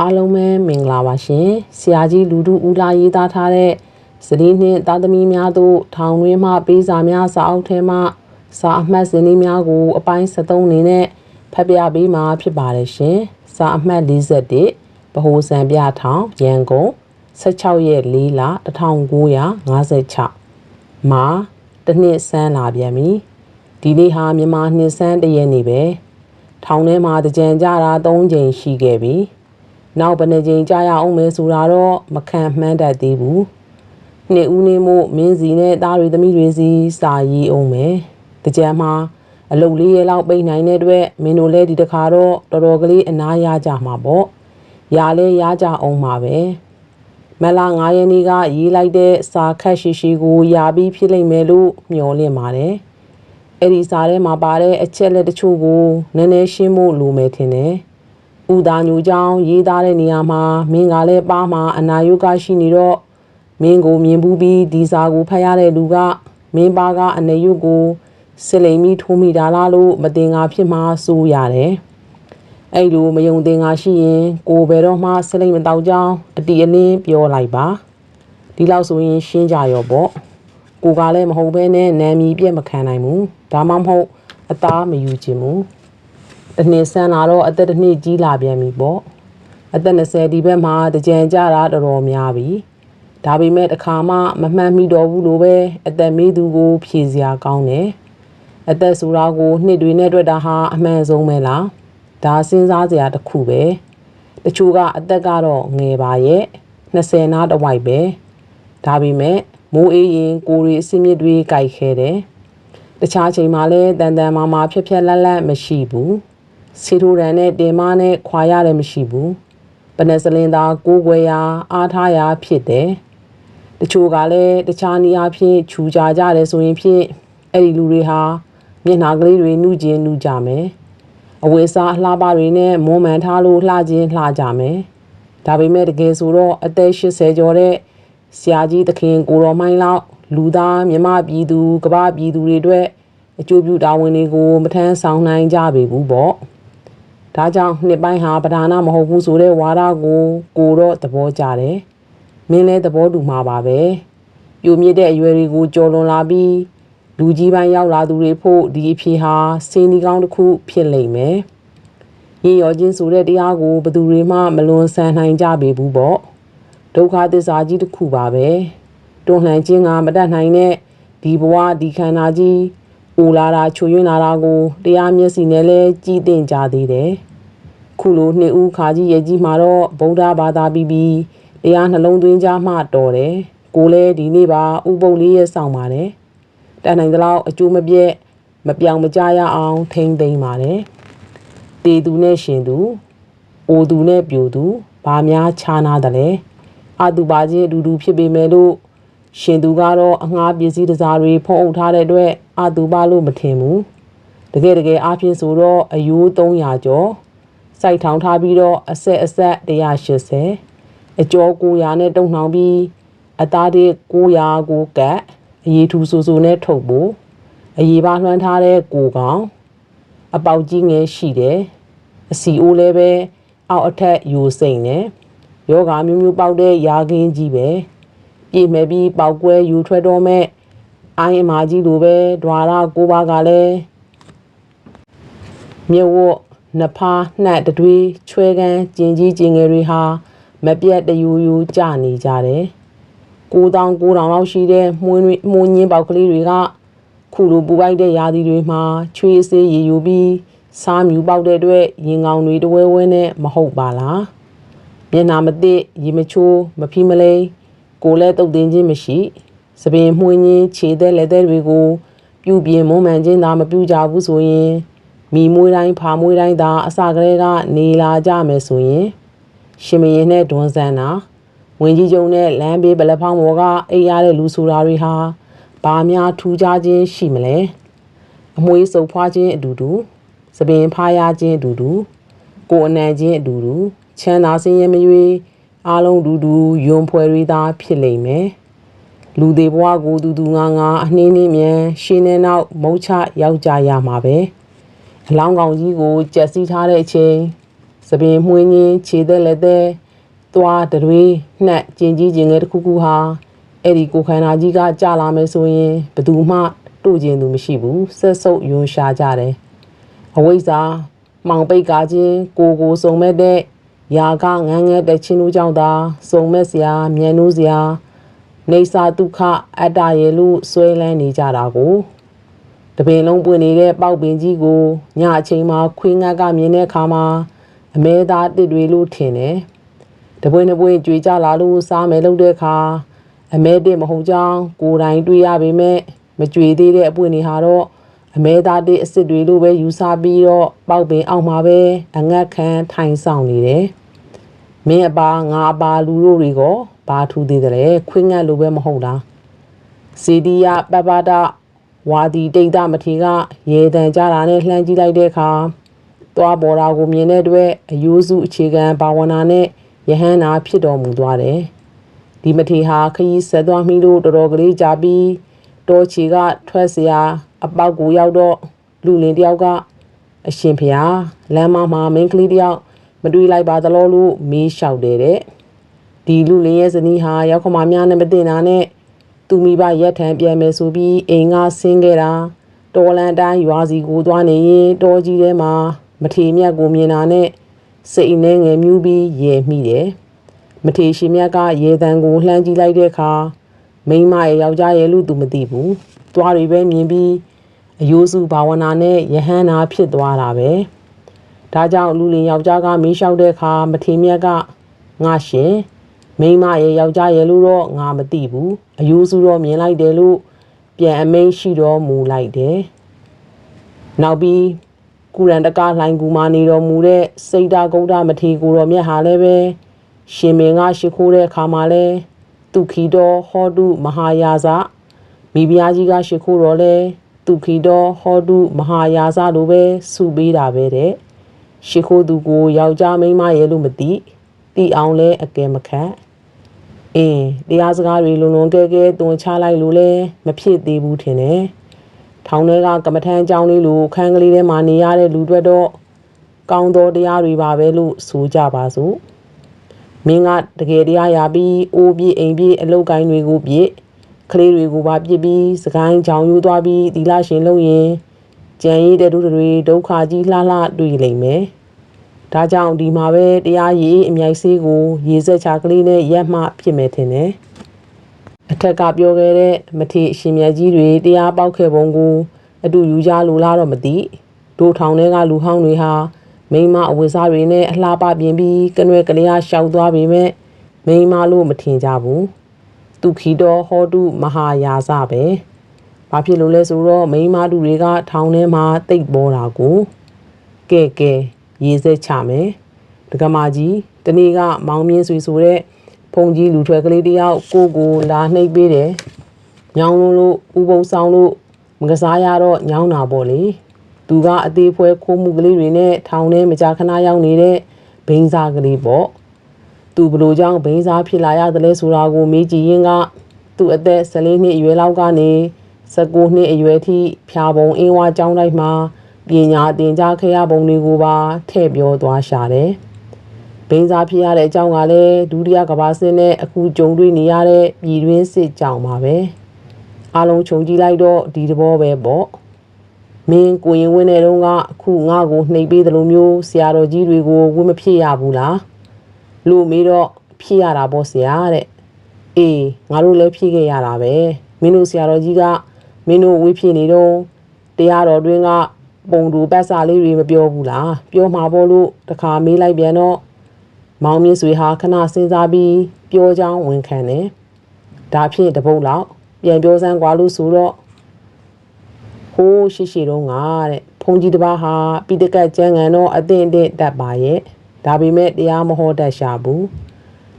အားလုံးပဲမင်္ဂလာပါရှင်ဆရာကြီးလူထုဦးလာရေးသားထားတဲ့စတိနှင့်သားသမီးများတို့ထောင်တွင်းမှပေးစာများစာအုပ်ထဲမှစာအမှတ်စင်းလေးများကို အပိုင်း73အနေနဲ့ဖတ်ပြပေးမှာဖြစ်ပါတယ်ရှင်စာအမှတ်41ဗဟိုစံပြထောင်ရန်ကုန်16ရက်4လ1956မှာတစ်နှစ်ဆန်းလာပြန်ပြီဒီနေ့ဟာမြန်မာနှစ်ဆန်းတရက်နေပဲထောင်ထဲမှာတကြံကြတာ3ချိန်ရှိခဲ့ပြီ နောက်ဘယ်နှကြိမ်ကြာရအောင်မဲဆိုတာတော့မခံမှန်းတတ်သေးဘူးနှစ်ဦးနေမို့မင်းစီနဲ့သားတွေသမီးတွေစီစာရေးအောင်မယ်တကြံမှာအလုတ်လေးရဲ့လောက်ပိတ်နိုင်တဲ့အတွက်မင်းတို့လည်းဒီတစ်ခါတော့တော်တော်ကလေးအနားရကြမှာပေါ့ရလဲရကြအောင်မှာပဲမလာ9ရက်နေ့ကရေးလိုက်တဲ့စာခက်ရှိရှိကိုယာပြီးဖြစ်လိမ့်မယ်လို့မျှော်လင့်ပါတယ်အဲ့ဒီစာထဲမှာပါတဲ့အချက်လက်တချို့ကိုနည်းနည်းရှင်းဖို့လိုမယ်ထင်တယ်။ ဥဒါညူကြောင့်ရေးသားတဲ့နေရာမှာမင်းကလည်းပါမှာအနာယုကရှိနေတော့မင်းကိုမြင်ဘူးပြီးဒီစာကိုဖတ်ရတဲ့လူကမင်းပါကအနယုကိုစစ်လိမ်ပြီးထိုးမိတာလားလို့မတင်ငါဖြစ်မှစိုးရတယ်။အဲ့လိုမယုံတင်ငါရှိရင်ကိုဘယ်တော့မှစစ်လိမ်မတောက်ကြောင်းအတီအလင်းပြောလိုက်ပါ။ဒီလောက်ဆိုရင်ရှင်းကြရောပေါ့။ကိုကလည်းမဟုတ်ဘဲနဲ့နာမည်ပြက်မခံနိုင်ဘူး။ဒါမှမဟုတ်အသားမယူချင်ဘူး။ တနှစ်ဆန်းလာတော့အသက်တစ်နှစ်ကြီးလာပြန်ပြီပေါ့အသက်20ဒီဘက်မှာတကြံကြတာတော်တော်များပြီဒါပေမဲ့တစ်ခါမှမမှန်မိတော့ဘူးလို့ပဲအသက်မေးသူကို ဖြေစရာကောင်းတယ်အသက်ဆိုတာကိုနှစ်တွေနဲ့တွေ့တာဟာအမှန်ဆုံးပဲလားဒါစဉ်းစားစရာတစ်ခုပဲတချို့ကအသက်ကတော့ငယ်ပါရဲ့20နားတစ်ဝိုက်ပဲဒါပေမဲ့မိုးအေးရင်ကိုယ်ရီအစင်းမြစ်တွေကြိုက်ခဲတယ်တခြားချိန်မှာလည်းတန်တန်မာမာဖြက်ဖြက်လက်လက်မရှိဘူး စီထိုရန်နဲ့တင်မနဲ့ခွာရတယ်မရှိဘူးပနက်စလင်သာကိုးကွယ်ရာအားထားရာဖြစ်တယ်တချို့ကလည်းတခြားနေရာဖြင့်ခြူကြကြတယ်ဆိုရင်ဖြင့်အဲ့ဒီလူတွေဟာမျက်နှာကလေးတွေနှုကျင်နှုကြမယ်အဝိစားအလှပတွေနဲ့မွမ်းမံထားလို့လှခြင်းလှကြမယ်ဒါပေမဲ့တကယ်ဆိုတော့အသက်80ကျော်တဲ့ဆရာကြီးသခင်ကိုတော်မိုင်းလောက်လူသားမြမပြည်သူကပ္ပပြည်သူတွေအတွက်အကျိုးပြုတာဝန်တွေကိုမထမ်းဆောင်နိုင်ကြပေဘူးပေါ့ ဒါကြောင့်နှစ်ပိုင်းဟာပဓာနာမဟုတ်ဘူးဆိုတဲ့ဝါဒကိုကိုတော့သဘောကျတယ်။မင်းလည်းသဘောတူမှာပါပဲ။ပြိုမြင့်တဲ့အရွယ်တွေကိုကြော်လွန်လာပြီးလူကြီးပိုင်းရောက်လာသူတွေဖို့ဒီအဖြေဟာစင်းဒီကောင်းတစ်ခုဖြစ်လိမ့်မယ်။ရင်ရောချင်းဆိုတဲ့တရားကိုဘယ်သူတွေမှမလွန်ဆန်နိုင်ကြပေဘူးပေါ့။ဒုက္ခသစ္စာကြီးတစ်ခုပါပဲ။တွန်းလှန်ခြင်းကမတတ်နိုင်တဲ့ဒီဘဝဒီခန္ဓာကြီး။အိုလာတာချွေယွင်းလာတာကိုတရားမျက်စိနဲ့လဲကြည်တင်ကြသေးတယ်။ ခုလိုနှစ်ဦးခါကြီးရဲ့ကြီးမှာတော့ဗုဒ္ဓဘာသာပြီးပြီးတရားနှလုံးသွင်းကြမှတော်တယ်။ကိုလည်းဒီနေ့ပါဥပုပ်လေးရဲ့ဆောင်ပါတယ်။တန်နိုင်သလောက်အကျိုးမပြည့်မပြောင်မကြရအောင်ထိမ့်သိမ့်ပါတယ်။တေသူနဲ့ရှင်သူအိုသူနဲ့ပြိုသူဘာများခြားနာတယ်လဲ။အတူပါချင်းအတူတူဖြစ်ပေမဲ့လို့ရှင်သူကတော့အငှားပစ္စည်းတစားတွေဖုံးအုပ်ထားတဲ့အတွက်အတူပါလို့မထင်ဘူးတကယ်တကယ်အားဖြင့်ဆိုတော့အယိုး300ကျော် စိုက်ထောင်ထားပြီးတော့အဆက်အဆက်180အကျော်900နဲ့တုံနှောင်ပြီးအသားတွေ900ကိုကတ်အရေးထူဆူဆူနဲ့ထုတ်ဖို့အရေးပါလွှမ်းထားတဲ့ကိုကောင်အပေါက်ကြီးငယ်ရှိတယ်အစီအိုးလည်းပဲအောက်အထက်ယူစိမ့်နေယောဂမျိုးမျိုးပေါက်တဲ့ယာကင်းကြီးပဲပြည့်မဲ့ပြီးပောက်ကွဲယူထွက်တော့မဲ့အိုင်းအမာကြီးလိုပဲဒွါရကိုပါကလည်းမြဝတ် နဖားနှက်တတွေးချွဲကန်းကျင်ကြီးကျင်ငယ်တွေဟာမပြတ်တယူယူကြနေကြတယ်9000 9000လောက်ရှိတဲ့မှုန်းတွေမှုန်းညင်းပေါက်ကလေးတွေကခုလိုပူပိုက်တဲ့ရာသီတွေမှာချွေးစေးရည်ယူပြီးစားမြူပေါက်တဲ့အတွက်ရင်ကောင်းတွေတဝဲဝဲနဲ့မဟုတ်ပါလားမျက်နာမသိရေမချိုးမဖီးမလိန်ကိုယ်လည်းတုတ်တင်ခြင်းမရှိသပင်မှွင်းခြင်းခြေသက်လက်သက်တွေကိုပြုတ်ပြင်းမုံမှန်ခြင်းသာမပြုကြဘူးဆိုရင် မိမွေးတိုင်းဖာမွေးတိုင်းသာအစကတည်းကနေလာကြမယ်ဆိုရင် ရှင်မရင်နဲ့ဒွန်ဆန်နာဝင်ကြီးကျုံနဲ့လမ်းဘေးဘလက်ဖောင်းပေါ်ကအိပ်ရတဲ့လူဆိုတာတွေဟာဘာများထူးခြားခြင်းရှိမလဲအမွှေးစုပ်ဖွားခြင်းအတူတူသပင်ဖားရခြင်းအတူတူကိုယ်အနံ့ချင်းအတူတူချမ်းသာစင်းရဲမရွေအားလုံးတူတူယွန်ဖွဲရီသားဖြစ်လိမ့်မယ်လူသေးဘဝကိုတူတူငါငါအနှင်းနှင်းမြန်ရှင်းနေနောက်မုတ်ချရောက်ကြရမှာပဲ အလောင်းကောင်ကြီးကိုကြက်စီးထားတဲ့အချိန်စပင်မှွင်းချင်းခြေသက်လက်သက်သွားတတွေးနှက်ကျင်ကြီးကျင်ငယ်တစ်ခုခုဟာအဲ့ဒီကိုခန္ဓာကြီးကကြာလာမယ်ဆိုရင်ဘယ်သူမှတို့ကျင်သူမရှိဘူးဆက်ဆုပ်ယွန်ရှာကြတယ်အဝိဇ္ဇာမှောင်ပိတ်ကားခြင်းကိုကိုစုံမဲ့တဲ့ယာကငန်းငယ်တဲ့ချင်းတို့ကြောင့်သာစုံမဲ့စရာမြန်နိုးစရာနေစာဒုက္ခအတ္တရဲ့လို့ဆွဲလန်းနေကြတာကို တပင်လုံးပွင့်နေတဲ့ပေါက်ပင်ကြီးကိုညအချိန်မှာခွေးငတ်ကမြင်တဲ့အခါမှာအမဲသားတစ်တွေလို့ထင်တယ်။တပွင့်တပွင့်ကြွေကြလာလို့စားမယ်လို့တဲ့အခါအမဲတစ်မဟုတ်ကြောင်းကိုယ်တိုင်တွေးရပေမဲ့မကြွေသေးတဲ့အပွင့်တွေဟာတော့အမဲသားတစ်အစ်စ်တွေလို့ပဲယူဆပြီးတော့ပေါက်ပင်အောက်မှာပဲအငတ်ခံထိုင်ဆောင်နေတယ်။မင်းအပါငါအပါလူတို့တွေကဘာထူသေးတယ်လဲခွင်းငတ်လိုပဲမဟုတ်လား။စီဒီယာပပတာ ဝါဒီတိတ်တမထေကရေတံကြတာနဲ့လှမ်းကြည့်လိုက်တဲ့အခါသွားပေါ်တာကိုမြင်တဲ့အတွက်အယိုးစုအခြေခံဘာဝနာနဲ့ယဟန္တာဖြစ်တော်မူသွားတယ်။ဒီမထေဟာခရီးဆက်သွားမိလို့တော်တော်ကလေးကြာပြီးတောချီကထွက်เสียအပေါက်ကိုရောက်တော့လူလင်တယောက်ကအရှင်ဖျားလမ်းမမှာမင်းကလေးတယောက်မတွေ့လိုက်ပါသလိုလို့မေးလျှောက်တယ်တဲ့ဒီလူလင်ရဲ့ဇနီးဟာရောက်ခမများနဲ့မတင်တာနဲ့ သူမိဘရက်ထံပြန်မယ်ဆိုပြီးအိမ်ကဆင်းခဲ့တာတော်လန်တိုင်းရွာစီကိုသွားနေရင်တောကြီးထဲမှာမထေမြတ်ကိုမြင်တာနဲ့စိတ်နဲ့ငယ်မြူးပြီးရေမိတယ်မထေရှင်မြတ်ကရေတံကိုလှမ်းကြည့်လိုက်တဲ့အခါမိန်းမရဲ့ယောက်ျားရဲ့လို့သူမသိဘူးသွားတွေပဲမြင်ပြီးအယိုးစုဘာဝနာနဲ့ယဟန္တာဖြစ်သွားတာပဲဒါကြောင့်လူလင်ယောက်ျားကမေးလျှောက်တဲ့အခါမထေမြတ်ကငါရှင် မိန်းမရဲ့ယောက်ျားရဲ့လို့တော့ငါမသိဘူးအယိုးစုတော့မြင်လိုက်တယ်လို့ပြန်အမိန်ရှိတော်မူလိုက်တယ်နောက်ပြီးကုရန်တကလှိုင်ကူမာနေတော်မူတဲ့စိတ်ဓာဂုတ်ဓမထေကိုတော်မြတ်ဟာလည်းပဲရှင်မင်းကရှိခိုးတဲ့အခါမှာလဲတုခီတော်ဟောတုမဟာယာဇမိဖုရားကြီးကရှိခိုးတော်လဲတုခီတော်ဟောတုမဟာယာဇလိုပဲစုပေးတာပဲတဲ့ရှိခိုးသူကိုယောက်ျားမိန်းမရဲ့လို့မသိတီအောင်လဲအကဲမခတ် အင်းတရားစကားတွေလုံလုံကဲကဲတွန်ချလိုက်လို့လဲမဖြစ်သေးဘူးထင်တယ်ထောင်ထဲကကမ္မထမ်းအကြောင်းလေးလိုခန်းကလေးထဲမှာနေရတဲ့လူတွေတော့ကောင်းသောတရားတွေပါပဲလို့ဆိုကြပါစို့မင်းကတကယ်တရားရပြီးအိုးပြေးအိမ်ပြေးအလုတ်ကိုင်းတွေကိုပြည့်ကလေးတွေကိုပါပြစ်ပြီးစကိုင်းချောင်ယူသွားပြီးသီလရှင်လုပ်ရင်ကြံရည်တဲ့တို့တွေဒုက္ခကြီးလှလှတွေ့လိမ့်မယ် ဒါကြောင့်ဒီမှာပဲတရားရည်အမြိုက်ဆေးကို ရေစက်ချကလေးနဲ့ရက်မှဖြစ်မယ်ထင်တယ်အထက်ကပြောခဲ့တဲ့မထေအရှင်မြတ်ကြီးတွေတရားပေါက်ခဲ့ပုံကို အတူယူကြလို့လားတော့မသိဒိုထောင်ထဲကလူဟောင်းတွေဟာမိမအဝတ်စားတွေနဲ့အလှပပြင်ပြီးကနွယ်ကလေးအားရှောက်သွားပေမဲ့မိမလို့မထင်ကြဘူးသူခီတော်ဟောတုမဟာယာစပဲဘာဖြစ်လို့လဲဆိုတော့မိမတူတွေကထောင်ထဲမှာတိတ်ပေါ်တာကိုကဲကဲ ရေးစက်ချမယ်ဒကမာကြီးတနေ့ကမောင်မြင့်ဆွေဆိုတဲ့ဖုန်ကြီးလူထွဲကလေးတယောက်ကိုကိုလာနှိပ်ပေးတယ်ညောင်းလုံးလို့ဥပုံဆောင်လို့မကစားရတော့ညောင်းတာပေါ့လေသူကအသေးဖွဲခိုးမှုကလေးတွေနဲ့ထောင်ထဲမကြာခဏရောက်နေတဲ့ဘိန်းစားကလေးပေါ့သူဘလို့ကြောင့်ဘိန်းစားဖြစ်လာရတယ်လဲဆိုတာကိုမေးကြည့်ရင်ကသူ့အသက်14နှစ်အရွယ်လောက်ကနေ19နှစ်အရွယ်ထိဖြာပုံအင်းဝါကျောင်းတိုင်းမှာ ပညာသင်ကြားခဲ့ရပုံတွေကိုပါထည့်ပြောသွားရှာတယ်။ဘိန်းစားဖြစ်ရတဲ့အကြောင်းကလည်းဒုတိယကမ္ဘာစစ်နဲ့အခုကြုံတွေ့နေရတဲ့ပြည်တွင်းစစ်ကြောင့်ပါပဲ။အားလုံးခြုံကြည့်လိုက်တော့ဒီတဘောပဲပေါ့။မင်းကိုရင်ဝင်းတဲ့တုန်းကအခုငါ့ကိုနှိပ်ပေးသလိုမျိုးဆရာတော်ကြီးတွေကိုဝင်းမဖြစ်ရဘူးလား။လူမေးတော့ဖြစ်ရတာပေါ့ဆရာတဲ့။အေးငါတို့လည်းဖြစ်ခဲ့ရတာပဲ။မင်းတို့ဆရာတော်ကြီးကမင်းတို့ဝေးဖြစ်နေတော့တရားတော်တွင်က ပုံတူပတ်စာလေးတွေမပြောဘူးလားပြောမှာပေါ့လို့တခါမေးလိုက်ပြန်တော့မောင်မြင့်ဆွေဟာခဏစဉ်းစားပြီးပြောချောင်းဝန်ခံတယ်ဒါဖြင့်တပုတ်လောက်ပြန်ပြောစမ်းကွာလို့ဆိုတော့ဟိုးရှိရှိတော့ငါတဲ့ဖုန်ကြီးတစ်ပါးဟာပိတကတ်ကျန်းကန်တော့အသင့်အင့်တတ်ပါရဲ့ဒါပေမဲ့တရားမဟောတတ်ရှာဘူး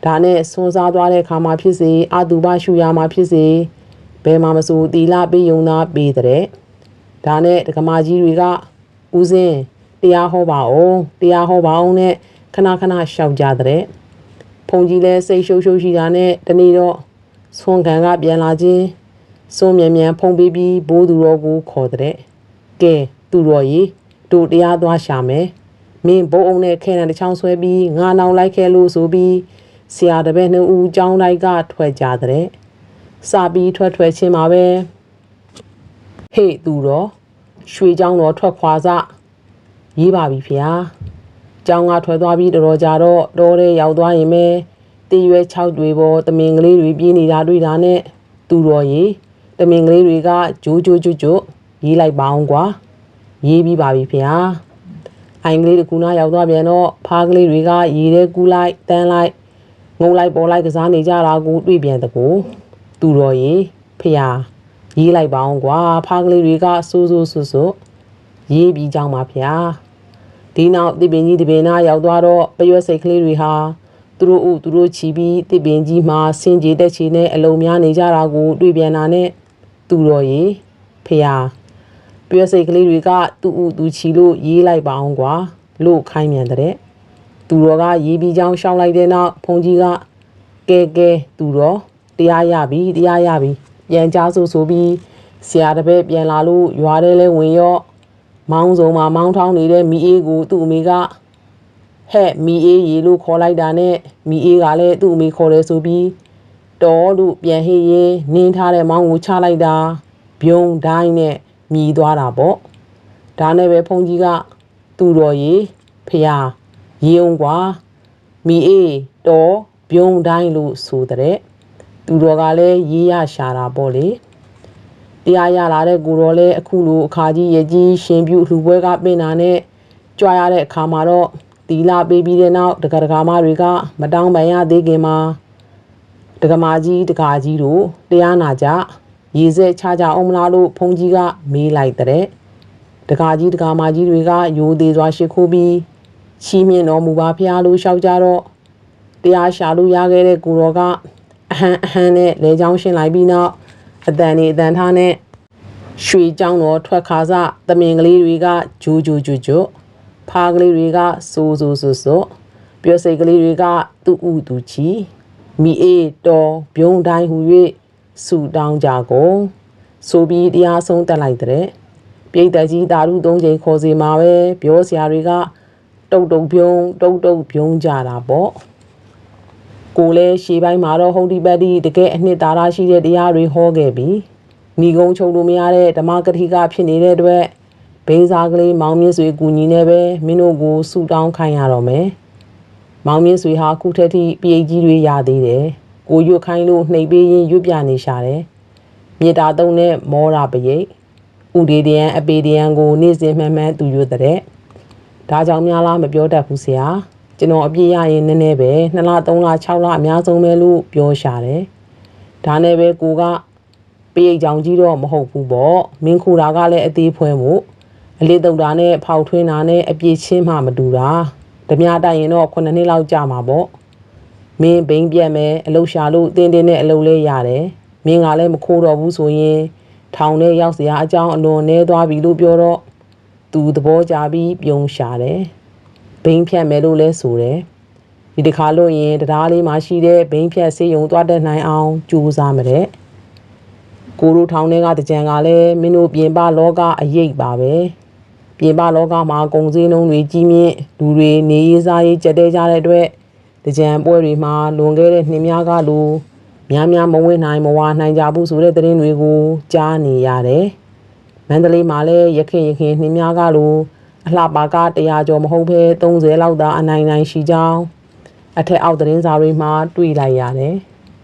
ဒါနဲ့ဆွန်စားသွားတဲ့ခါမှာဖြစ်စေအတူပါရှူရမှာဖြစ်စေဘယ်မှာမဆိုတီလာပေးယုံသားပေးတဲ့ ဒါနဲ့ဒကမာကြီးတွေကဦးစင်းတရားဟောပါအောင်တရားဟောပါအောင်နဲ့ခဏခဏရှောက်ကြတဲ့ဖုန်ကြီးလဲစိတ်ရှုပ်ရှုပ်ရှိတာနဲ့တနေ့တော့ဆွန်ခံကပြန်လာခြင်းစွန်မြန်မြန်ဖုန်ပြီးပြီးဘိုးသူတော်ကိုခေါ်တဲ့ကဲသူတော်ကြီးတို့တရားသွားရှာမယ်မမင်းဘိုးအောင်နဲ့ခဲနံတစ်ချောင်းဆွဲပြီးငါနောင်လိုက်ခဲ့လို့ဆိုပြီးဆရာတပည့်နှစ်ဦးကြောင်းတိုက်ကထွက်ကြတဲ့စပြီးထွက်ထွက်ချင်းမှာပဲ ဟေ့သူတော့ရွှေเจ้าတော်ထွက်ခွာစရေးပါပြီဖေဟာเจ้าကထွက်သွားပြီးတော်တော်ကြာတော့တော်တဲ့ရောက်သွားရင်ပဲတည်ရွယ်6တွေပေါ်တမင်ကလေးတွေပြေးနေတာတွေ့တာနဲ့သူတော်ကြီးတမင်ကလေးတွေကဂျိုးဂျိုးဂျိုးဂျိုးရေးလိုက်ပါအောင်ကွာရေးပြီးပါပြီဖေဟာ အိုင်ကလေးတကူနာရောက်သွားပြန်တော့ဖားကလေးတွေကရေထဲကူးလိုက်တန်းလိုက်ငုံလိုက်ပေါ်လိုက်ကစားနေကြတာကိုတွေ့ပြန်တကူသူတော်ရေဖျား ရေးလိုက်ပါအောင်ကွာဖားကလေးတွေကစိုးစိုးဆွဆွရေးပြီးကြောင်းပါဖျားဒီနောက်တစ်ပင်ကြီးတစ်ပင်နာရောက်သွားတော့ပရွက်စိတ်ကလေးတွေဟာသူတို့ဥသူတို့ချီပြီးတစ်ပင်ကြီးမှာဆင်ကြေတက်ချီနဲ့အလုံးများနေကြတာကို တွေ့ပြန်တာနဲ့သူတော်ရေဖျားပြည့်စိတ်ကလေးတွေကသူ့ဥသူချီလို့ရေးလိုက်ပါအောင်ကွာလို့ခိုင်းမြန်တဲ့သူတော်ကရေးပြီးချောင်းရှောင်းလိုက်တဲ့နောက်ဖုန်ကြီးကကဲကဲသူတော်တရားရပြီတရားရပြီ ပြန်ကြားဆိုဆိုပြီးဆရာတပည့်ပြန်လာလို့ရွာထဲလဲဝင်ရော့မောင်းစုံမှာမောင်းထောင်းနေတဲ့မိအေးကိုသူ့အမေကဟဲ့မိအေးရေလို့ခေါ်လိုက်တာနဲ့မိအေးကလည်းသူ့အမေခေါ်တယ်ဆိုပြီးတော်လို့ပြန်ဟေးရင်နင်းထားတဲ့မောင်းကိုချလိုက်တာပြုံးတိုင်းနဲ့မြည်သွားတာပေါ့ဒါနဲ့ပဲဖုန်ကြီးကသူ့တော်ရေဖျားရေအောင်ကွာမီအေးတော်ပြုံးတိုင်းလို့ဆိုတဲ့ သူတော်ကလည်းရေးရရှာတာပေါ့လေတရားရလာတဲ့ကိုတော်လည်းအခုလိုအခါကြီးရကြီးရှင်ပြုလှူပွဲကပင်နာနဲ့ကြွားရတဲ့အခါမှာတော့တီလာပေးပြီးတဲ့နောက်တက္ကရာမတွေက မတောင်းပန်ရသေးခင်မှာတက္ကမကြီးတက္ကကြီးတို့တရားနာကြရေစက်ချကြအောင်မလားလို့ဖုန်ကြီးကမေးလိုက်တဲ့တကာကြီးတကာမကြီးတွေကယိုသေးစွာရှ िख ိုးပြီးချီးမြှင့်တော်မူပါဖျားလို့ရှောက်ကြတော့တရားရှာလို့ရခဲ့တဲ့ကိုတော်က အဟန်းအဟန်းနဲ့လေချောင်းရှင်းလိုက်ပြီးနောက်အတန်ဒီအတန်ထားနဲ့ရွှေချောင်းတော်ထွက်ခါစသမင်ကလေးတွေကဂျိုးဂျိုးဂျိုးဂျိုးဖားကလေးတွေကစိုးစိုးစိုးစိုးပြောစိတ်ကလေးတွေကသူ့ဥသူချီမိအေးတော်ဘုံတိုင်းဟူ၍ဆူတောင်းကြကုန်ဆိုပြီးတရားဆုံးတက်လိုက်တဲ့ပြိတ္တကြီးတာရုသုံးချိန်ခေါ်စီမှာပဲပြောစရာတွေကတုတ်တုတ်ပြုံးတုတ်တုတ်ပြုံးကြတာပေါ့ ကိုလည်းရှေးပိုင်းမှာတော့ဟုတ်ဒီပတ်တိတကယ်အနှစ်သာရရှိတဲ့တရားတွေဟောခဲ့ပြီးမိကုံချုပ်လို့မရတဲ့ဓမ္မကတိကဖြစ်နေတဲ့အတွက်ဘိန်းစားကလေးမောင်မြင့်ဆွေကူညီနေပဲမင်းတို့ကိုဆူတောင်းခိုင်းရတော့မယ်မောင်မြင့်ဆွေဟာခုထက်ထိပြိတ်ကြီးတွေရသေးတယ်ကိုရွတ်ခိုင်းလို့နှိပ်ပေးရင်ရွတ်ပြနေရှာတယ်မြေတာတုံးနဲ့မောရာပရိတ်ဥဒေတယံအပေတယံကို နေ့စဉ်မှန်မှန်သူရွတ်တဲ့ဒါကြောင့်များလားမပြောတတ်ဘူးဆရာ ကျွန်တော်အပြည့်ရရင်နည်းနည်းပဲ2လ3လ6လအများဆုံးပဲလို့ပြောရှာတယ်ဒါနဲ့ပဲကိုကပိတ်ကြောင်ကြီးတော့မဟုတ်ဘူးပေါ့မင်းခူတာကလည်းအသေးဖွဲမှုအလေးတုံတာနဲ့ဖောက်ထွင်းတာနဲ့အပြည့်ချင်းမှမတူတာဓမြတိုက်ရင်တော့9နှစ်လောက်ကြာမှာပေါ့မင်းဘိန်းပြက်မယ်အလုရှာလို့တင်းတင်းနဲ့အလုလေးရတယ်မင်းကလည်းမခိုးတော့ဘူးဆိုရင်ထောင်ထဲရောက်စရာအကြောင်းအလွန်နဲသွားပြီလို့ပြောတော့သူသဘောကျပြီးပြုံးရှာတယ် ဘိန်းဖြတ်မယ်လို့လဲဆိုတယ်ဒီတစ်ခါလို့ရင်တရားလေးမှာရှိတဲ့ဘိန်းဖြတ်ဆေးရုံသွားတတ်နိုင်အောင်ကြိုးစားမတဲ့ကိုတို့ထောင်ထဲကတကြံကလည်းမင်းတို့ပြင်ပလောကအရေးပါပဲပြင်ပလောကမှာကုံစည်းနှုံးတွေကြီးမြင့်လူတွေနေရေးစားရေးကြက်တဲကြတဲ့အတွက်တကြံပွဲတွေမှာလွန်ခဲ့တဲ့နှစ်များကလိုများများမဝင်နိုင်မဝနိုင်ကြဘူးဆိုတဲ့သတင်းတွေကိုကြားနေရတယ်။မန္တလေးမှာလည်းရခင်ရခင်နှစ်များကလို အလှပါက100ကျော်မဟုတ်ဘဲ30လောက်သာအနိုင်နိုင်ရှိကြောင်းအထက်အောက်သတင်းစာတွေမှာတွေ့လိုက်ရတယ်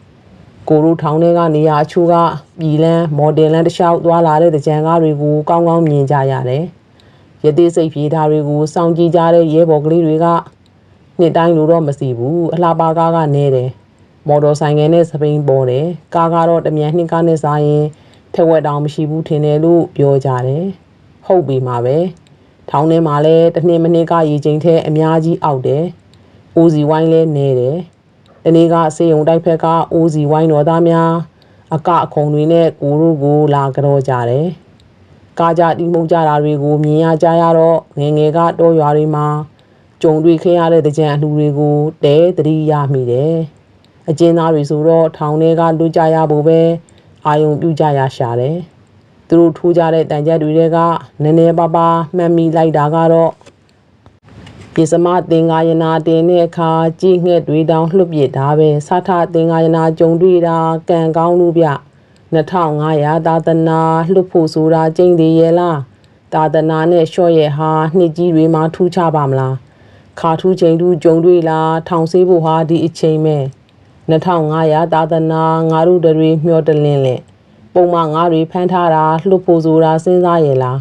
။ကိုရိုထောင်ထဲကနေရာအချို့ကပြည်လန်းမော်ဒယ်လန်းတစ်လျှောက်သွားလာတဲ့တကြံကားတွေကိုကောင်းကောင်းမြင်ကြရတယ်။ရသေးစိတ်ပြေးတာတွေကိုစောင့်ကြည့်ကြတဲ့ရဲဘော်ကလေးတွေကနှစ်တိုင်းလိုတော့မစီဘူးအလှပါကားကနေတယ်မော်တော်ဆိုင်ငယ်နဲ့စပိန်ပေါ်တယ်ကားကတော့တမြန်နှစ်ကားနဲ့စားရင်ထက်ဝက်တောင်မရှိဘူးထင်တယ်လို့ပြောကြတယ်ဟုတ်ပြီမှာပဲ ထောင်းထဲမှာလဲတစ်နှစ်မနှစ်ကရေချိန်ထဲအများကြီးအောက်တယ်အိုးစီဝိုင်းလဲနေတယ်တနေ့ကစေယုံတိုက်ဖက်ကအိုးစီဝိုင်းတော်သားများအကအခုံတွေနဲ့ကိုတို့ကိုလာကြောကြတယ်ကားကြတီးမှုကြတာတွေကိုမြင်ရကြရတော့ငငယ်ကတောရွာတွေမှာကြုံတွေ့ခဲ့ရတဲ့ကြံအလှူတွေကိုတဲတတိရမိတယ်။အကျဉ်းသားတွေဆိုတော့ထောင်ထဲကလွတ်ကြရဖို့ပဲအာယုံပြုကြရရှာတယ်။ သူတို့ထိုးကြတဲ့တန်ကြပ်တွေကနည်းနည်းပါးပါမှတ်မိလိုက်တာကတော့ပြစမသင်္ကာယနာတင်တဲ့အခါကြည်ငှက်တွေတောင်လှုပ်ပြစ်တာပဲစထသင်္ကာယနာကြုံတွေ့တာကံကောင်းလို့ဗျ2500သာသနာလှုပ်ဖို့ဆိုတာကျင့်သေးရဲ့လားသာသနာနဲ့လျှော့ရဲ့ဟာနှစ်ကြီးတွေမှာထူးခြားပါမလားခါထူးချိန်ထူးကြုံတွေ့လားထောင်ဆေးဖို့ဟာဒီအချိန်ပဲ2500သာသနာငါတို့တွေမျောတလင်းလက် ပုံမှန်ငါတွေဖမ်းထားတာလှုပ်ဖို့ဆိုတာစဉ်းစားရဲ့လား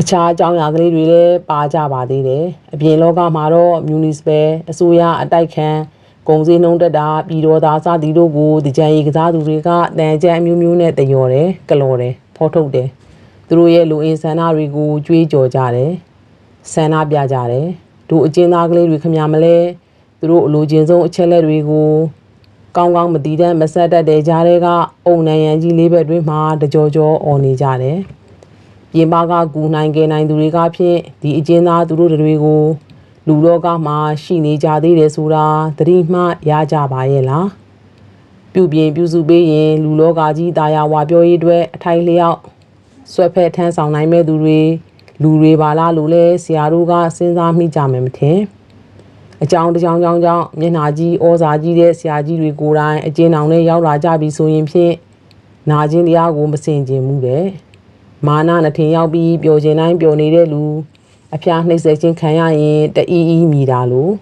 အခြားအကြောင်းအရာကလေးတွေလည်းပါကြပါသေးတယ်အပြင်လောကမှာတော့ municipal အစိုးရအတိုက်ခံကုန်စည်နှုန်းတက်တာပြည်တော်သားစသည်တို့ကိုတကြံရီကစားသူတွေကတန်ကြံအမျိုးမျိုးနဲ့တယော်တယ်ကလော်တယ်ဖော်ထုတ်တယ်သူတို့ရဲ့လူအင်ဆန္ဒတွေကိုကြွေးကြော်ကြတယ်ဆန္ဒပြကြတယ်တို့အကျဉ်းသားကလေးတွေခမမလဲသူတို့အလိုချင်ဆုံးအချက်လက်တွေကို ကောင်းကောင်းမတည်တဲ့မဆက်တတ်တဲ့ကြားတွေကအုံနံရံကြီးလေးဘက်တွင်မှတကြောကြောအော်နေကြတယ်ပြင်ပကကူနိုင်ကဲနိုင်သူတွေကဖြင့်ဒီအကျဉ်းသားသူတို့တွေကိုလူလောကမှာရှိနေကြသေးတယ်ဆိုတာသတိမှရကြပါရဲ့လားပြုပြင်ပြုစုပေးရင်လူလောကကြီးတာယာဝါပြောရေးအတွက်အထိုင်လျောက်ဆွဲဖက်ထမ်းဆောင်နိုင်မဲ့သူတွေလူတွေပါလားလို့လဲဆရာတို့ကစဉ်းစားမိကြမယ်မထင် အကြောင်းတစ်ကြောင်းကြောင်းကြောင့်မျက်နှာကြီးဩဇာကြီးတဲ့ဆရာကြီးတွေကိုယ်တိုင်အကျဉ်းအောင်နဲ့ရောက်လာကြပြီဆိုရင်ဖြင့်နာကျင်တရားကိုမစင်ကျင်မှုတဲ့မာနနှထင်ရောက်ပြီးပျော်ခြင်းတိုင်းပျော်နေတဲ့လူအဖျားနှိမ့်ဆက်ခြင်းခံရရင်တအီးအီးမိတာလို့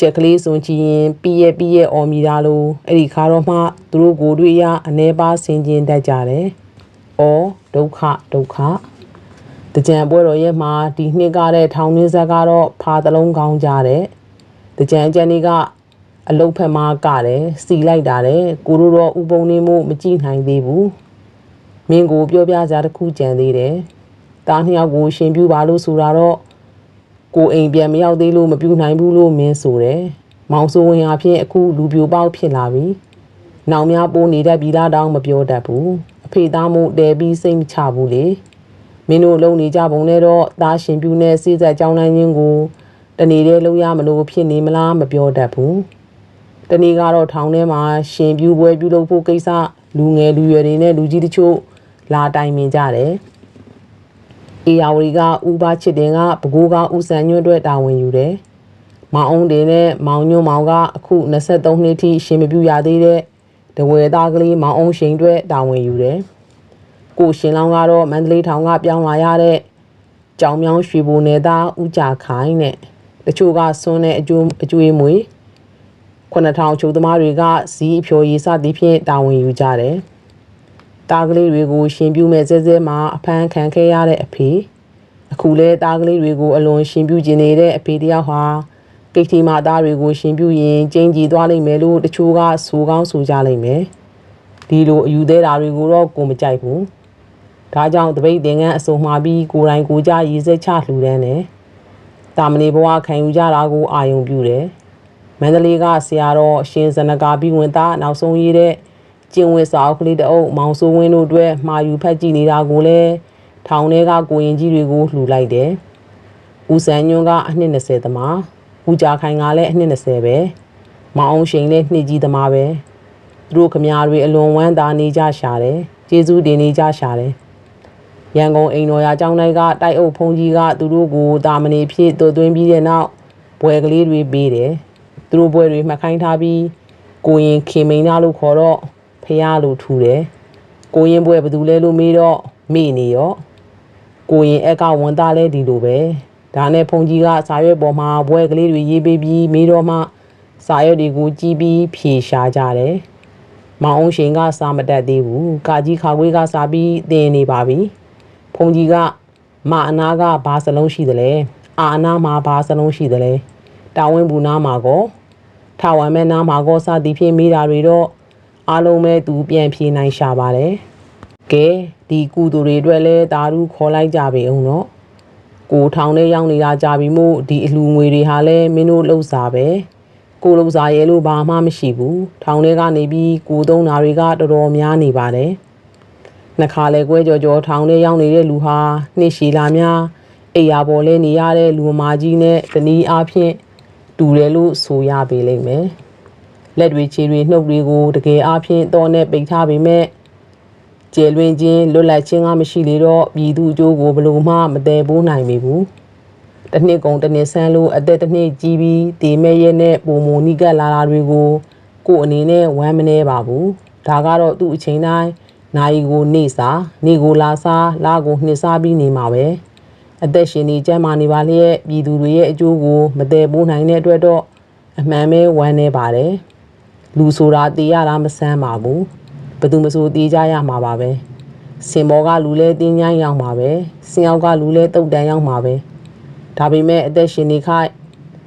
ကြက်ကလေးစွန်ချီရင်ပြီးရဲ့ပြီးရဲ့အော်မိတာလို့အဲ့ဒီခါတော့မှသူတို့ကိုယ်တွေ့ရအနေပါဆင်ကျင်တတ်ကြတယ်။အော်ဒုက္ခဒုက္ခ တကြံပွဲတော်ရဲ့မှာဒီနှစ်ကတဲ့ထောင်နှင်းဆက်ကတော့ဖာသလုံးကောင်းကြတဲ့တကြံကျန်ဒီကအလုတ်ဖက်မှာကတယ်စီလိုက်တာတဲ့ကိုတို့တော့ဥပုံနေမှုမကြည့်နိုင်သေးဘူးမင်းကိုပြောပြကြတစ်ခုကြံသေးတယ်တားနှစ်ယောက်ကိုရှင်ပြူပါလို့ဆိုတာတော့ကိုအိမ်ပြန်မရောက်သေးလို့မပြူနိုင်ဘူးလို့မင်းဆိုတယ်မောင်ဆိုဝင်အဖြစ်အခုလူပြိုပေါက်ဖြစ်လာပြီနောင်များပိုးနေတတ်ပြီလားတောင်မပြောတတ်ဘူးအဖေသားမှုတဲပြီးစိတ်မချဘူးလေ မင်းတို့လုံနေကြပုံနဲ့တော့သားရှင်ပြူနဲ့စိစက်ကြောင်းနိုင်ခြင်းကိုတနေ့တည်းလုံရမလို့ဖြစ်နေမလားမပြောတတ်ဘူးတနေ့ကတော့ထောင်ထဲမှာရှင်ပြူပွဲပြုလုပ်ဖို့ကိစ္စလူငယ်လူရွယ်တွေနဲ့လူကြီးတချို့လာတိုင်ပင်ကြတယ်အေယာဝတီကဥပချစ်တင်ကဘကိုးကဥဆန်ညွန့်အတွက်တာဝန်ယူတယ်မောင်အောင်တင်နဲ့မောင်ညွန့်မောင်ကအခု23နှစ်ထိရှင်မပြူရသေးတဲ့တဝဲသားကလေးမောင်အောင်ရှိန်အတွက်တာဝန်ယူတယ် ကိုရှင်လောင်းကတော့မန္တလေးထောင်ကပြောင်းလာရတဲ့ကြောင်မြောင်းရွှေဘိုနယ်သားဦးကြခိုင်နဲ့တချို့ကဆွန်းတဲ့အကျိုးအကျွေးမွေ9000ချိုးသမားတွေကဇီးအဖြိုရည်စသည်ဖြင့်တာဝန်ယူကြတယ်။တားကလေးတွေကိုရှင်ပြူမဲ့စဲစဲမှာအဖမ်းခံခဲ့ရတဲ့အဖေအခုလဲတားကလေးတွေကိုအလွန်ရှင်ပြူကျင်နေတဲ့အဖေတယောက်ဟာကိတ်တီမာသားတွေကိုရှင်ပြူရင်ကျင်းကြီးသွားလိမ့်မယ်လို့တချို့ကဆိုကောင်းဆိုကြလိမ့်မယ်။ဒီလိုအယူသေးတာတွေကိုတော့ကိုမကြိုက်ဘူး။ ဒါကြောင့်တပိတ်သင်္ကန်းအစုံမှာပြီးကိုယ်တိုင်ကိုကြရည်စက်ချလှူဒန်းတယ်။တာမဏေဘဝခံယူကြတာကိုအာယုံပြုတယ်။မန္တလေးကဆရာတော်ရှင်ဇနဂါပြီးဝင်သားနောက်ဆုံးရေးတဲ့ကျင်ဝစ်စာအုပ်ကလေးတအုပ်မောင်စိုးဝင်းတို့အတွက်မှာယူဖက်ကြည့်နေတာကိုလည်းထောင်ထဲကကိုရင်ကြီးတွေကိုလှူလိုက်တယ်။ဦးစံညွန့်ကအနှစ်20သမားဦးကြခိုင်ကလည်းအနှစ်20ပဲ။မောင်အောင်ရှိန်လည်းနှစ်ကြီးသမားပဲ။သူတို့ခမားတွေအလွန်ဝမ်းသာနေကြရှာတယ်။ကျေးဇူးတင်နေကြရှာတယ်။ ရန်ကုန်အိမ်တော်ရာကျောင်းတိုက်ကတိုက်အုပ်ဖုန်ကြီးကသူတို့ကိုတာမဏေဖြစ်သွသွင်းပြီးတဲ့နောက်ဘွယ်ကလေးတွေပေးတယ်။သူတို့ဘွယ်တွေမှတ်ခိုင်းထားပြီးကိုရင်ခင်မိန်နာလို့ခေါ်တော့ဖះလို့ထူတယ်ကိုရင်ဘွဲဘသူလဲလို့မေးတော့မေ့နေရောကိုရင်အက်ကဝန်သားလဲဒီလိုပဲဒါနဲ့ဖုန်ကြီးကစာရွက်ပေါ်မှာဘွဲကလေးတွေရေးပေးပြီးမေးတော့မှစာရွက်တွေကိုကြည့်ပြီးဖြေရှာကြတယ်မောင်အောင်ရှင်ကစာမတက်သေးဘူးကာကြီးခါခွေးကစာပြီးသင်နေပါပြီ ဖုန်ကြီးကမအနာကဘာစလုံးရှိသလဲအာအနာမှာဘာစလုံးရှိသလဲတာဝန်ဘူးနာမှာကောထာဝရမဲနာမှာကောစသည်ဖြင့်မိတာတွေတော့အားလုံးပဲသူပြန်ဖြေနိုင်ရှာပါတယ်။ကဲဒီကုသူတွေအတွက်လည်းတာရုခေါ်လိုက်ကြပြီအောင်နော်။ကိုထောင်ထဲရောက်နေတာကြပြီမို့ဒီအလှငွေတွေဟာလည်းမင်းတို့လှုပ်စားပဲ။ကိုလှုပ်စားရဲလို့ဘာမှမရှိဘူး။ထောင်ထဲကနေပြီးကိုသုံးတာတွေကတော်တော်များနေပါတယ်။ နှခါလေကွဲကြော်ကြော်ထောင်ထဲရောက်နေတဲ့လူဟာနှစ်ရှည်လာများအိယာပေါ်လဲနေရတဲ့လူမကြီးနဲ့တနည်းအားဖြင့်တူတယ်လို့ဆိုရပေလိမ့်မယ်။လက်တွေခြေတွေနှုတ်တွေကိုတကယ်အားဖြင့်တော်နဲ့ပိတ်ထားပေမဲ့ကျယ်လွင်ခြင်းလွတ်လပ်ခြင်းကမရှိလေတော့ပြည်သူအကျိုးကိုဘလို့မှမတည်ပိုးနိုင်ပေဘူးတစ်နှစ်ကုန်တစ်နှစ်ဆန်းလို့အသက်တစ်နှစ်ကြီးပြီးတေမဲ့ရဲ့နဲ့ပုံမနီကတ်လာတာတွေကိုကို့အနေနဲ့ဝမ်းမနေပါဘူးဒါကတော့သူ့အချိန်တိုင်း နိုင်ကိုနေစာနေကိုလာစားလာကိုနှစ်စားပြီးနေမှာပဲအသက်ရှင်နေကြမ်းမာနေပါလျက်ပြည်သူတွေရဲ့အကျိုးကိုမတည်ပိုးနိုင်တဲ့အတွက်တော့အမှန်ပဲဝမ်းနေပါတယ်လူဆိုတာတည်ရတာမဆန်းပါဘူးဘယ်သူမဆိုတည်ကြရမှာပါပဲစင်ဘောကလူလဲတင်းញိုင်းရောက်မှာပဲစင်အောက်ကလူလဲတုတ်တန်ရောက်မှာပဲဒါပေမဲ့အသက်ရှင်နေခိုက်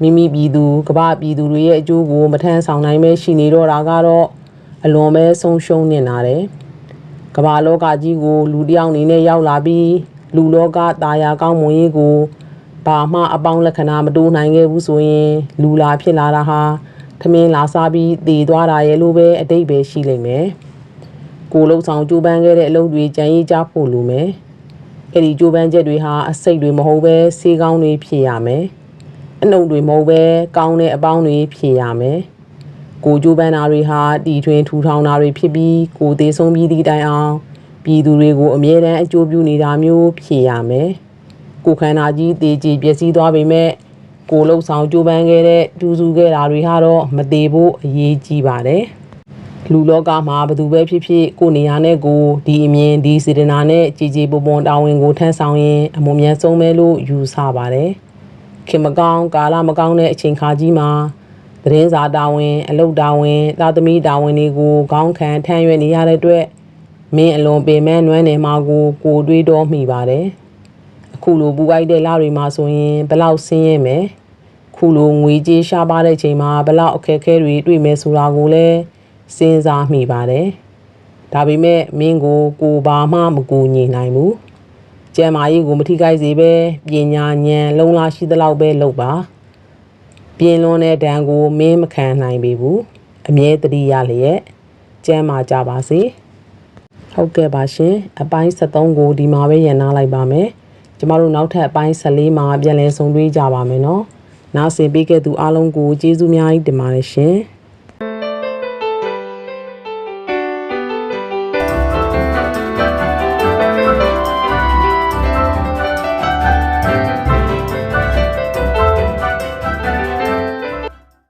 မိမိပြည်သူကမ္ဘာပြည်သူတွေရဲ့အကျိုးကိုမထမ်းဆောင်နိုင်ပဲရှိနေတော့တာကတော့အလွန်ပဲဆုံးရှုံးနေတာတယ် ကမ္ဘာလောကကြီးကို လူတစ်ယောက်အနေနဲ့ရောက်လာပြီးလူလောကတာယာကောင်းမွန်ရေးကိုဘာမှအပေါင်းလက္ခဏာမတိုးနိုင်ခဲ့ဘူးဆိုရင် လူလာဖြစ်လာတာဟာထမင်းလာစားပြီးတည်သွားတာရဲ့လို့ပဲအတိတ်ပဲရှိလိမ့်မယ်ကိုလုံဆောင်ကြိုးပမ်းခဲ့တဲ့အလုပ်တွေကြံရည်ကြဖို့လိုမယ်အဲ့ဒီကြိုးပမ်းချက်တွေဟာအစိတ်တွေမဟုတ်ပဲစေးကောင်းတွေဖြစ်ရမယ်အနှုတ်တွေမဟုတ်ပဲကောင်းတဲ့အပေါင်းတွေဖြစ်ရမယ် ကိုကြိုးပမ်းတာတွေဟာတီထွင်ထူထောင်တာတွေဖြစ်ပြီးကိုသေးဆုံးပြီးသည့်တိုင်အောင်ပြည်သူတွေကိုအမြဲတမ်းအကျိုးပြုနေတာမျိုးဖြစ်ရမယ်ကိုခန္ဓာကြီးတည်ကြည်ပျက်စီးသွားပေမဲ့ကိုလှုပ်ဆောင်ကြိုးပမ်းခဲ့တဲ့ဒူးစုခဲ့တာတွေဟာတော့မသေးဖို့အရေးကြီးပါတယ်လူလောကမှာဘယ်သူပဲဖြစ်ဖြစ်ကိုနေရာနဲ့ကိုဒီအမြင်ဒီစေတနာနဲ့ကြည်ကြည်ပွန်ပွန်တာဝန်ကိုထမ်းဆောင်ရင်အမုံမြန်ဆုံးပဲလို့ယူဆပါတယ်ခင်မကောင်းကာလမကောင်းတဲ့အချိန်ခါကြီးမှာ သတင်းစာတာဝန်အလုပ်တာဝန်သာသမီတာဝန်တွေကိုခေါင်းခံထမ်းရွက်နေရတဲ့အတွက်မင်းအလွန်ပင်မနွမ်းနေမှာကိုကိုတွေးတော်မိပါတယ်အခုလိုပူအိုက်တဲ့လတွေမှာဆိုရင်ဘလောက်ဆင်းရဲမယ်ခုလိုငွေကြေးရှားပါတဲ့ချိန်မှာဘလောက်အခက်အခဲတွေတွေ့မယ်ဆိုတာကိုလည်းစဉ်းစားမိပါတယ်ဒါပေမဲ့မင်းကိုကိုဘာမှမကူညီနိုင်ဘူးကျန်မာရေးကိုမထိခိုက်စေပဲပညာဉာဏ်လုံလာရှိသလောက်ပဲလုပ်ပါ ပြင်းလွန်တဲ့ဒဏ်ကိုမင်းမခံနိုင်ပေဘူးအမြဲတတိရလျက်ကျမ်းမာကြပါစေဟုတ်ကဲ့ပါရှင်အပိုင်း73ကိုဒီမှာပဲရန်နာလိုက်ပါမယ်ကျမတို့နောက်ထပ်အပိုင်း14မှာပြန်လည်ဆုံတွေ့ကြပါမယ်နော်နားဆင်ပေးခဲ့သူအားလုံးကိုကျေးဇူးများကြီးတင်ပါတယ်ရှင်